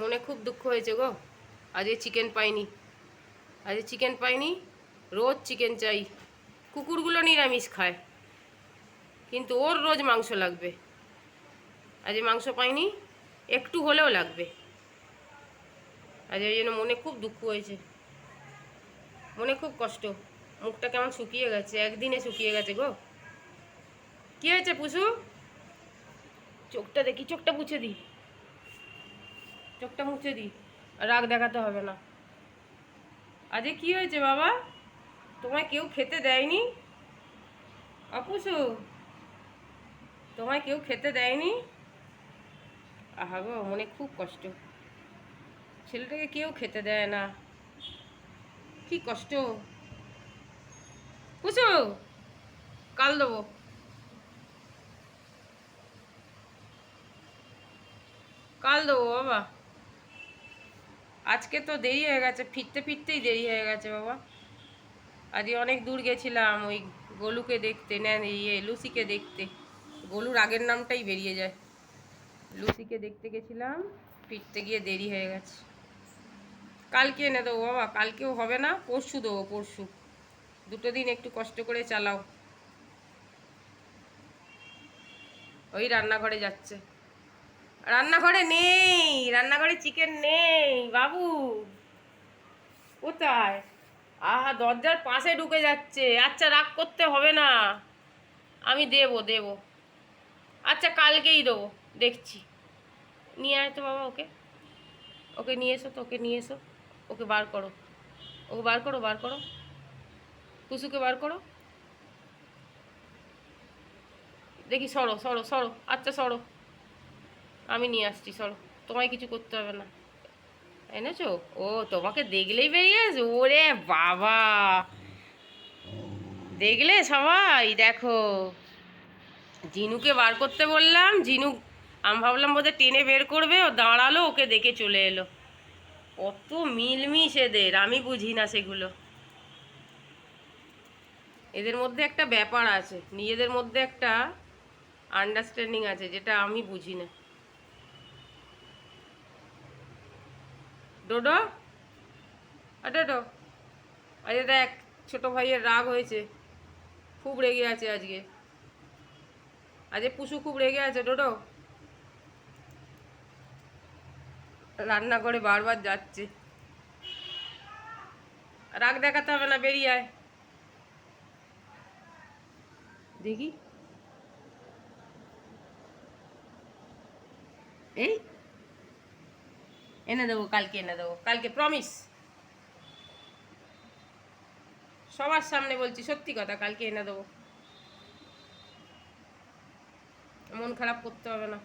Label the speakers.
Speaker 1: মনে খুব দুঃখ হয়েছে গো। আজকে চিকেন পাইনি। আজকে চিকেন পাইনি, রোজ চিকেন চাই। কুকুরগুলো নিরামিষ খায়, কিন্তু ওর রোজ মাংস লাগবে। আজ মাংস পাইনি, একটু হলেও লাগবে। আজ ওই জন্য মনে খুব দুঃখ হয়েছে। মনে খুব কষ্ট। মুখটা কেমন শুকিয়ে গেছে, একদিনে শুকিয়ে গেছে গো। কি হয়েছে পুষু চোখটা দেখি, চোখটা মুছে দিই। চোখটা মুছে দিই রাগ দেখাতে হবে না। আজকে কি হয়েছে বাবা? তোমায় কেউ খেতে দেয়নি? অপুষু তোমায় কেউ খেতে দেয়নি? আহা গো, মনে খুব কষ্ট। ছেলেটাকে কেউ খেতে দেয় না। কি কষ্ট। পুষু কাল দেবো। কাল দেবো বাবা। আজকে তো দেরি হয়ে গেছে, ফিরতে ফিরতেই দেরি হয়ে গেছে বাবা। আজকে অনেক দূর গেছিলাম, ওই গোলুকে দেখতে নেন ইয়ে লুসিকে দেখতে। গোলুর আগের নামটাই বেরিয়ে যায়। লুসিকে দেখতে গেছিলাম, ফিরতে গিয়ে দেরি হয়ে গেছে। কালকে এনে দেবো বাবা, কালকেও হবে না, পরশু দেবো, পরশু। দুটো দিন একটু কষ্ট করে চালাও। ওই রান্নাঘরে যাচ্ছে। রান্নাঘরে নেই, রান্নাঘরে চিকেন নেই, বাবু। কোথায়? আহা, দরজার পাশে ঢুকে যাচ্ছে। আচ্ছা রাগ করতে হবে না। আমি দেবো দেবো। আচ্ছা কালকেই দেবো। দেখছি। নিয়ে আয় তো বাবা ওকে। ওকে নিয়ে এসো তো, ওকে নিয়ে এসো। ওকে বার করো। ওকে বার করো বার করো। কুসুকে বার করো। দেখি, সরো সরো সরো। আচ্ছা সরো। আমি নিয়ে আসছি সরো তোমায় কিছু করতে হবে না। এনেছো? ও, তোমাকে দেখলেই বেরিয়ে আসবে। ওরে বাবা! দেখলে সবাই? দেখো। জিনুকে বার করতে বললাম, জিনু, আমি ভাবলাম বোধহয় টেনে বের করবে, ও দাঁড়াল, ওকে দেখে চলে এলো। কত মিলমিশ এদের, আমি বুঝি না সেগুলো। এদের মধ্যে একটা ব্যাপার আছে, নিজেদের মধ্যে একটা আন্ডারস্ট্যান্ডিং আছে, যেটা আমি বুঝি না। ডোডো? ডোডো। আজকে দেখ, ছোট ভাইয়ের রাগ হয়েছে। খুব রেগে আছে আজকে। আজকে পুষু খুব রেগে আছে, ডোডো। রান্না করে বারবার যাচ্ছে। রাগ দেখাতে হবে না, বেরিয়ে আয়। দেখি। এই এনে দেবো কালকে এনে দেবো কালকে প্রমিস সবার সামনে বলছি, সত্যি কথা, কালকে এনে দেবো মন খারাপ করতে হবে না।